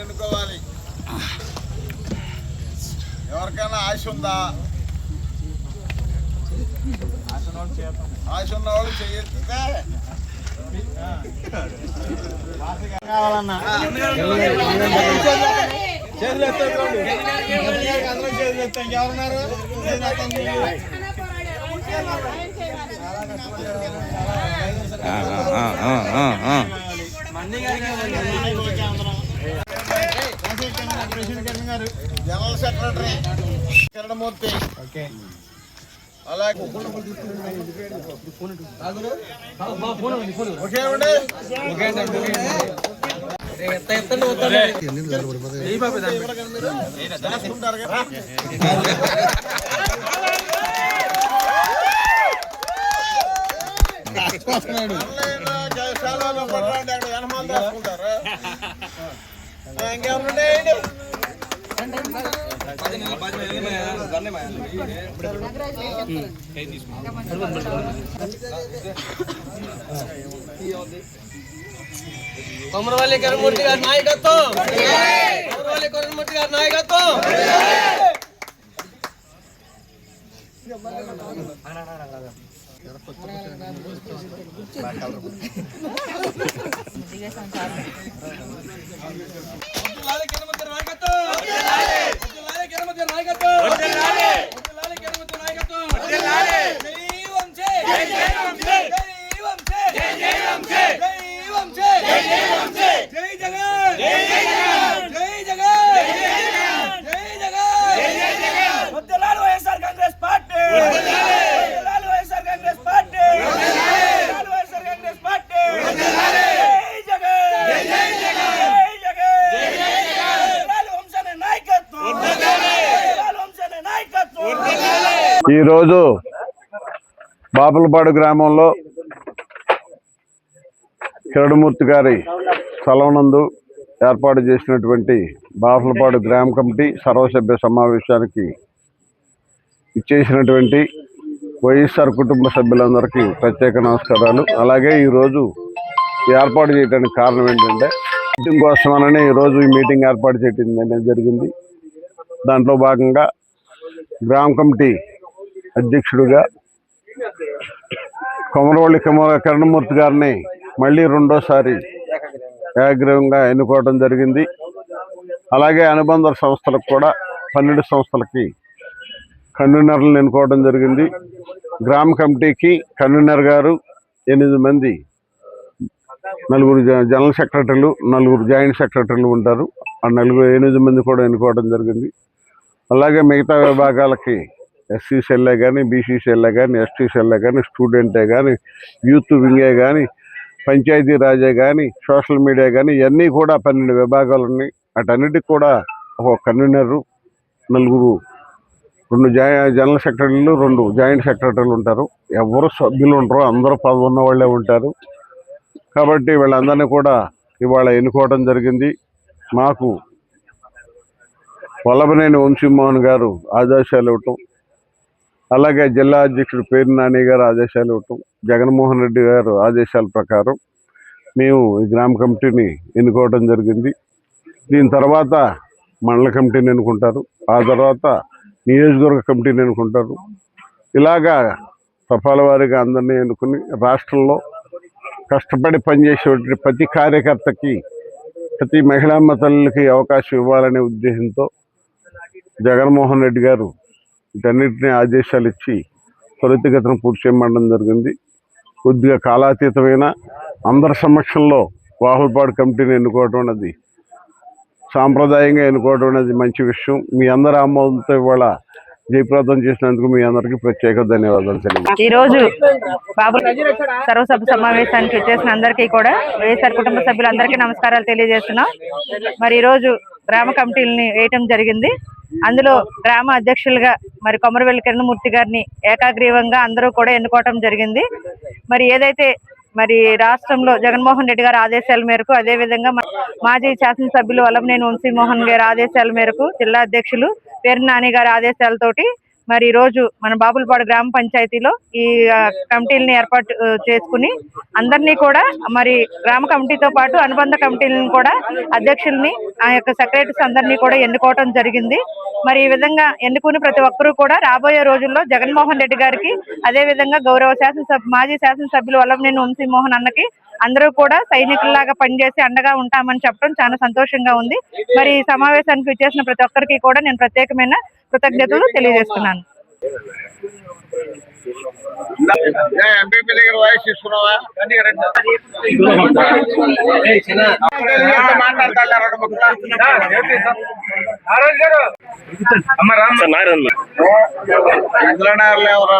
ఎన్నుకోవాలి? ఎవరికైనా ఆశ ఉందా? ఆశ ఉన్న వాళ్ళు చేయెత్తితే జనరల్ సెక్రటరీ కిరణమూర్తి అలాగే ఓకే కదా జయశాలలో అక్కడ కొమరవల్లి కరుమూర్తి గారి నాయకత్వం కొమరవల్లి కరుమూర్తి గారి నాయకత్వం కొమరవల్లి కరుమూర్తి సార్. ఈరోజు బాపులపాడు గ్రామంలో కిరణమూర్తి గారి స్థలం ఏర్పాటు చేసినటువంటి బాపులపాడు గ్రామ కమిటీ సర్వసభ్య సమావేశానికి ఇచ్చేసినటువంటి వైఎస్ఆర్ కుటుంబ సభ్యులందరికీ ప్రత్యేక నమస్కారాలు. అలాగే ఈరోజు ఏర్పాటు చేయడానికి కారణం ఏంటంటే మీటింగ్ కోసమనని ఈరోజు ఈ మీటింగ్ ఏర్పాటు చేయడం అనేది జరిగింది. దాంట్లో భాగంగా గ్రామ కమిటీ అధ్యక్షుడిగా కొమరవల్లి కుమార కరణమూర్తి గారిని మళ్ళీ రెండోసారి ఏకగ్రీవంగా ఎన్నుకోవడం జరిగింది. అలాగే అనుబంధ సంస్థలకు కూడా పన్నెండు సంస్థలకి కన్వీనర్లను ఎన్నుకోవడం జరిగింది. గ్రామ కమిటీకి కన్వీనర్ గారు ఎనిమిది మంది నలుగురు జ- జనరల్ సెక్రటరీలు నలుగురు జాయింట్ సెక్రటరీలు ఉంటారు. ఆ నలుగురు ఎనిమిది మంది కూడా ఎన్నుకోవడం జరిగింది. అలాగే మిగతా విభాగాలకి ఎస్సీ సెల్లే కానీ బీసీ సెల్లే కానీ ఎస్టీ సెల్లే కానీ స్టూడెంటే కానీ యూత్ వింగే కానీ పంచాయతీ రాజే కానీ సోషల్ మీడియా కానీ ఇవన్నీ కూడా పన్నెండు విభాగాలు ఉన్నాయి. వాటన్నిటికి కూడా ఒక కన్వీనరు నలుగురు రెండు జా జనరల్ సెక్రటరీలు రెండు జాయింట్ సెక్రటరీలు ఉంటారు. ఎవరు సభ్యులు ఉండరు అందరూ పదవున్న వాళ్ళే ఉంటారు. కాబట్టి వీళ్ళందరినీ కూడా ఇవాళ ఎన్నుకోవడం జరిగింది. మాకు వల్లభనేని వంశీమోహన్ గారు ఆదేశాలు ఇవ్వటం అలాగే జిల్లా అధ్యక్షుడు పేరు నాని గారు ఆదేశాలు ఇవ్వటం జగన్మోహన్ రెడ్డి గారు ఆదేశాల ప్రకారం మేము ఈ గ్రామ కమిటీని ఎన్నుకోవడం జరిగింది. దీని తర్వాత మండల కమిటీని ఎన్నుకుంటారు ఆ తర్వాత నియోజకవర్గ కమిటీని ఎన్నుకుంటారు. ఇలాగా తపాల వారిగా అందరినీ ఎన్నుకుని రాష్ట్రంలో కష్టపడి పనిచేసేటువంటి ప్రతి కార్యకర్తకి ప్రతి మహిళా తల్లికి అవకాశం ఇవ్వాలనే ఉద్దేశంతో జగన్మోహన్ రెడ్డి గారు వీటన్నిటిని ఆదేశాలు ఇచ్చి త్వరితగతిన పూర్తి చేయమనడం జరిగింది. కొద్దిగా కాలాతీతమైన అందరి సమక్షంలో వాహుల్పాడు కమిటీని ఎన్నుకోవడం అనేది సాంప్రదాయంగా ఎన్నుకోవడం అనేది మంచి విషయం. మీ అందరి ఆమోదంతో ఇవాళ జయప్రదం చేసినందుకు మీ అందరికీ ప్రత్యేక ధన్యవాదాలు తెలియజేస్తున్నాను. ఈ రోజు బాబు సర్వసభ సమావేశానికి వచ్చేసిన అందరికీ కూడా వైఎస్ఆర్ కుటుంబ సభ్యులందరికీ నమస్కారాలు తెలియజేస్తున్నాం. మరి ఈరోజు గ్రామ కమిటీలని వేయటం జరిగింది. అందులో గ్రామ అధ్యక్షులుగా మరి కొమరవెల్లి కిరణమూర్తి గారిని ఏకాగ్రీవంగా అందరూ కూడా ఎన్నుకోవటం జరిగింది. మరి ఏదైతే మరి రాష్ట్రంలో జగన్మోహన్ రెడ్డి గారి ఆదేశాల మేరకు అదే విధంగా మా- మాజీ శాసనసభ్యులు వల్లభనేని వంశీమోహన్ గారి ఆదేశాల మేరకు జిల్లా అధ్యక్షులు పేరు నాని గారి ఆదేశాలతోటి మరి ఈ రోజు మన బాపులపాడు గ్రామ పంచాయతీలో ఈ కమిటీలని ఏర్పాటు చేసుకుని అందరినీ కూడా మరి గ్రామ కమిటీతో పాటు అనుబంధ కమిటీలను కూడా అధ్యక్షుల్ని ఆ యొక్క సెక్రటరీస్ అందరినీ కూడా ఎన్నుకోవటం జరిగింది. మరి ఈ విధంగా ఎన్నుకుని ప్రతి ఒక్కరూ కూడా రాబోయే రోజుల్లో జగన్మోహన్ రెడ్డి గారికి అదే విధంగా గౌరవ శాసనసభ మాజీ శాసనసభ్యులు వల్లభనేని వంశీమోహన్ అన్నకి అందరూ కూడా సైనికుల్లాగా పనిచేసి అండగా ఉంటామని చెప్పడం చాలా సంతోషంగా ఉంది. మరి ఈ సమావేశానికి విచ్చేసిన ప్రతి ఒక్కరికి కూడా నేను ప్రత్యేకమైన కృతజ్ఞతలు తెలియజేస్తున్నాను. ఎంపీపీ దగ్గర వాయిస్ తీసుకున్నావా? ఎవరు?